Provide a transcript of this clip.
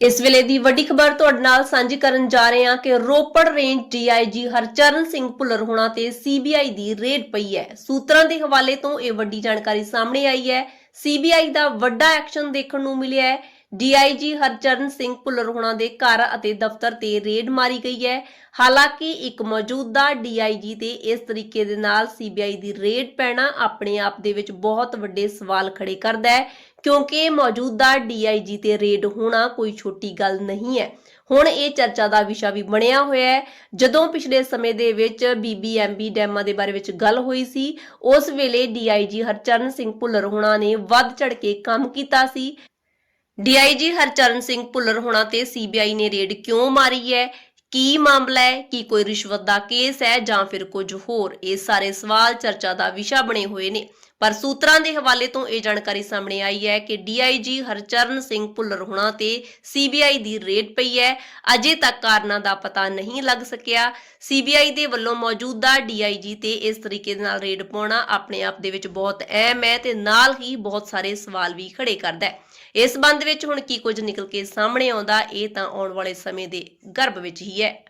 ਇਸ ਵੇਲੇ ਦੀ ਵੱਡੀ ਖਬਰ ਤੁਹਾਡੇ ਨਾਲ ਸਾਂਝੀ ਕਰਨ ਜਾ ਰਹੇ ਹਾਂ ਕਿ ਰੋਪੜ ਰੇਂਜ ਡੀਆਈਜੀ ਹਰਚਰਨ ਸਿੰਘ ਭੁੱਲਰ ਹੋਣਾ ਤੇ ਸੀਬੀਆਈ ਦੀ ਰੇਡ ਪਈ ਹੈ। ਸੂਤਰਾਂ ਦੇ ਹਵਾਲੇ ਤੋਂ ਇਹ ਵੱਡੀ ਜਾਣਕਾਰੀ ਸਾਹਮਣੇ ਆਈ ਹੈ। ਸੀਬੀਆਈ ਦਾ ਵੱਡਾ ਐਕਸ਼ਨ ਦੇਖਣ ਨੂੰ ਮਿਲਿਆ ਹੈ। ਡੀਆਈਜੀ ਹਰਚਰਨ ਸਿੰਘ ਭੁੱਲਰ ਹੋਣਾ ਦੇ ਘਰ ਅਤੇ ਦਫ਼ਤਰ ਤੇ ਰੇਡ ਮਾਰੀ ਗਈ ਹੈ। ਹਾਲਾਂਕਿ ਇੱਕ ਮੌਜੂਦਾ ਡੀਆਈਜੀ ਤੇ ਇਸ ਤਰੀਕੇ ਦੇ ਨਾਲ ਸੀਬੀਆਈ ਦੀ ਰੇਡ ਪੈਣਾ ਆਪਣੇ ਆਪ ਦੇ ਵਿੱਚ ਬਹੁਤ ਵੱਡੇ ਸਵਾਲ ਖੜੇ ਕਰਦਾ ਹੈ, ਕਿਉਂਕਿ ਮੌਜੂਦਾ ਡੀਆਈਜੀ ਤੇ ਰੇਡ ਹੋਣਾ ਕੋਈ ਛੋਟੀ ਗੱਲ ਨਹੀਂ ਹੈ। ਹੁਣ ਇਹ ਚਰਚਾ ਦਾ ਵਿਸ਼ਾ ਵੀ ਬਣਿਆ ਹੋਇਆ ਹੈ। ਜਦੋਂ ਪਿਛਲੇ ਸਮੇਂ ਦੇ ਵਿੱਚ ਬੀਬੀਐਮਬੀ ਡੈਮਾਂ ਦੇ ਬਾਰੇ ਵਿੱਚ ਗੱਲ ਹੋਈ ਸੀ, ਉਸ ਵੇਲੇ ਡੀਆਈਜੀ ਹਰਚਰਨ ਸਿੰਘ ਭੁੱਲਰ ਹੋਣਾ ਨੇ ਵੱਧ ਚੜ ਕੇ ਕੰਮ ਕੀਤਾ ਸੀ। ਡੀਆਈਜੀ ਹਰਚਰਨ ਸਿੰਘ ਭੁੱਲਰ ਹੋਣਾ ਤੇ ਸੀਬੀਆਈ ਨੇ ਰੇਡ ਕਿਉਂ ਮਾਰੀ ਹੈ? ਕੀ ਮਾਮਲਾ ਹੈ? ਕੀ ਕੋਈ ਰਿਸ਼ਵਤ ਦਾ ਕੇਸ ਹੈ ਜਾਂ ਫਿਰ ਕੁਝ ਹੋਰ? ਇਹ ਸਾਰੇ ਸਵਾਲ ਚਰਚਾ ਦਾ ਵਿਸ਼ਾ ਬਣੇ ਹੋਏ ਨੇ। ਪਰ ਸੂਤਰਾਂ ਦੇ ਹਵਾਲੇ ਤੋਂ ਇਹ ਜਾਣਕਾਰੀ ਸਾਹਮਣੇ ਆਈ ਹੈ ਕਿ ਡੀਆਈਜੀ ਹਰਚਰਨ ਸਿੰਘ ਭੁੱਲਰ ਹੋਣਾ ਤੇ ਸੀਬੀਆਈ ਦੀ ਰੇਡ ਪਈ ਹੈ। ਅਜੇ ਤੱਕ ਕਾਰਨਾਂ ਦਾ ਪਤਾ ਨਹੀਂ ਲੱਗ ਸਕਿਆ। ਸੀਬੀਆਈ ਦੇ ਵੱਲੋਂ ਮੌਜੂਦਾ ਡੀਆਈਜੀ ਤੇ ਇਸ ਤਰੀਕੇ ਦੇ ਨਾਲ ਰੇਡ ਪਾਉਣਾ ਆਪਣੇ ਆਪ ਦੇ ਵਿੱਚ ਬਹੁਤ ਅਹਿਮ ਹੈ ਤੇ ਨਾਲ ਹੀ ਬਹੁਤ ਸਾਰੇ ਸਵਾਲ ਵੀ ਖੜੇ ਕਰਦਾ ਹੈ। ਇਸ ਸੰਬੰਧ ਵਿੱਚ ਹੁਣ ਕੀ ਕੁਝ ਨਿਕਲ ਕੇ ਸਾਹਮਣੇ ਆਉਂਦਾ, ਇਹ ਤਾਂ ਆਉਣ ਵਾਲੇ ਸਮੇਂ ਦੇ ਗਰਭ ਵਿੱਚ ਹੀ ਹੈ